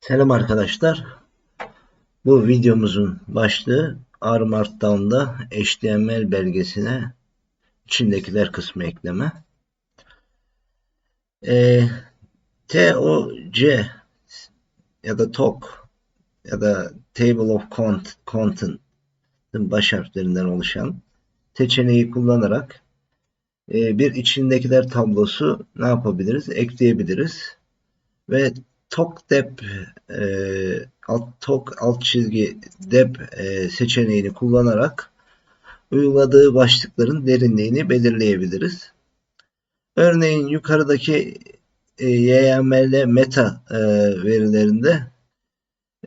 Selam arkadaşlar. Bu videomuzun başlığı R Markdown'da HTML belgesine içindekiler kısmı ekleme. E, TOC ya da TOC ya da Table of Content'ın baş harflerinden oluşan seçeneği kullanarak e, bir içindekiler tablosu ne yapabiliriz? Ekleyebiliriz. Ve tok dep e, alt tok alt çizgi dep e, seçeneğini kullanarak uyguladığı başlıkların derinliğini belirleyebiliriz. Örneğin yukarıdaki e, YML meta e, verilerinde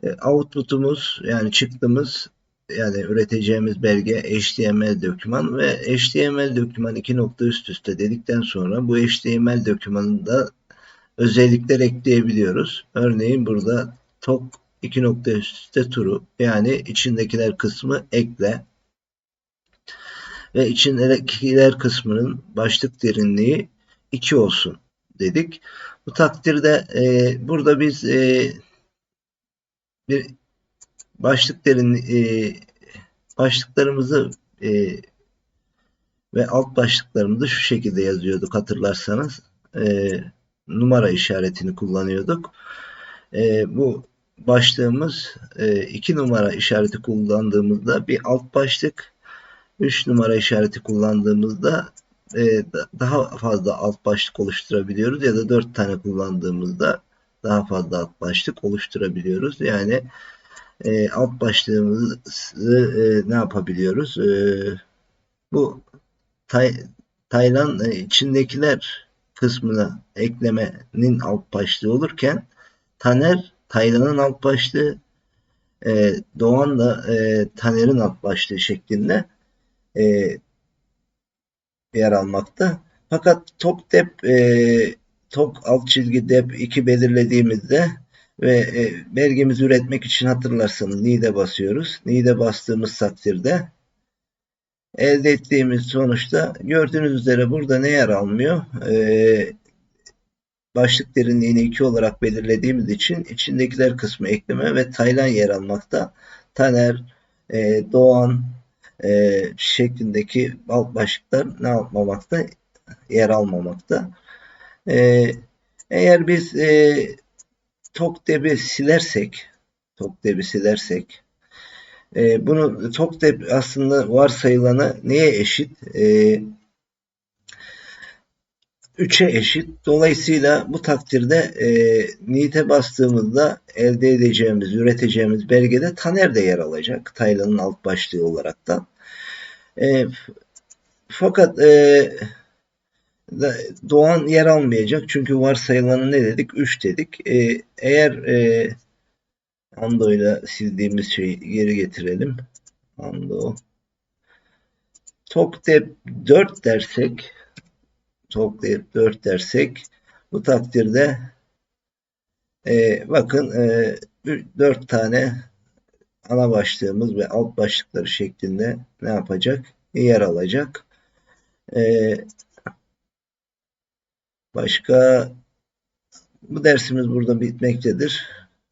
e, output'umuz yani çıktımız yani üreteceğimiz belge HTML doküman ve HTML doküman iki nokta üst üste dedikten sonra bu HTML dokümanında özellikler ekleyebiliyoruz. Örneğin burada tok iki nokta üstte turu yani içindekiler kısmı ekle ve içindekiler kısmının başlık derinliği 2 olsun dedik. Bu takdirde e, burada biz e, bir başlık derin e, başlıklarımızı e, ve alt başlıklarımızı şu şekilde yazıyorduk hatırlarsanız. E, numara işaretini kullanıyorduk. E, bu başlığımız e, iki numara işareti kullandığımızda bir alt başlık, üç numara işareti kullandığımızda e, daha fazla alt başlık oluşturabiliyoruz ya da dört tane kullandığımızda daha fazla alt başlık oluşturabiliyoruz. Yani e, alt başlığımızı e, ne yapabiliyoruz? E, bu Tay, Taylan e, içindekiler kısmına eklemenin alt başlığı olurken Taner Taylan'ın alt başlığı e, Doğan da e, Taner'in alt başlığı şeklinde e, yer almakta. Fakat tok dep e, tok alt çizgi dep 2 belirlediğimizde ve e, belgemizi üretmek için hatırlarsanız nide basıyoruz. Nide bastığımız takdirde elde ettiğimiz sonuçta gördüğünüz üzere burada ne yer almıyor? Ee, başlık derinliğini 2 olarak belirlediğimiz için içindekiler kısmı ekleme ve Taylan yer almakta. Taner, e, Doğan e, şeklindeki alt başlıklar ne yapmamakta? Yer almamakta. E, eğer biz e, TokDeb'i silersek TokDeb'i silersek e, bunu çok da aslında varsayılanı neye eşit? E, 3'e eşit. Dolayısıyla bu takdirde e, nite bastığımızda elde edeceğimiz, üreteceğimiz belgede Taner de yer alacak. Taylan'ın alt başlığı olarak da. E, fakat e, Doğan yer almayacak. Çünkü varsayılanı ne dedik? 3 dedik. E, eğer e, Ando ile sildiğimiz şeyi geri getirelim. Ando. Tokdep 4 dersek Tokdep 4 dersek bu takdirde e, bakın e, 4 tane ana başlığımız ve alt başlıkları şeklinde ne yapacak? Yer alacak. E, başka bu dersimiz burada bitmektedir.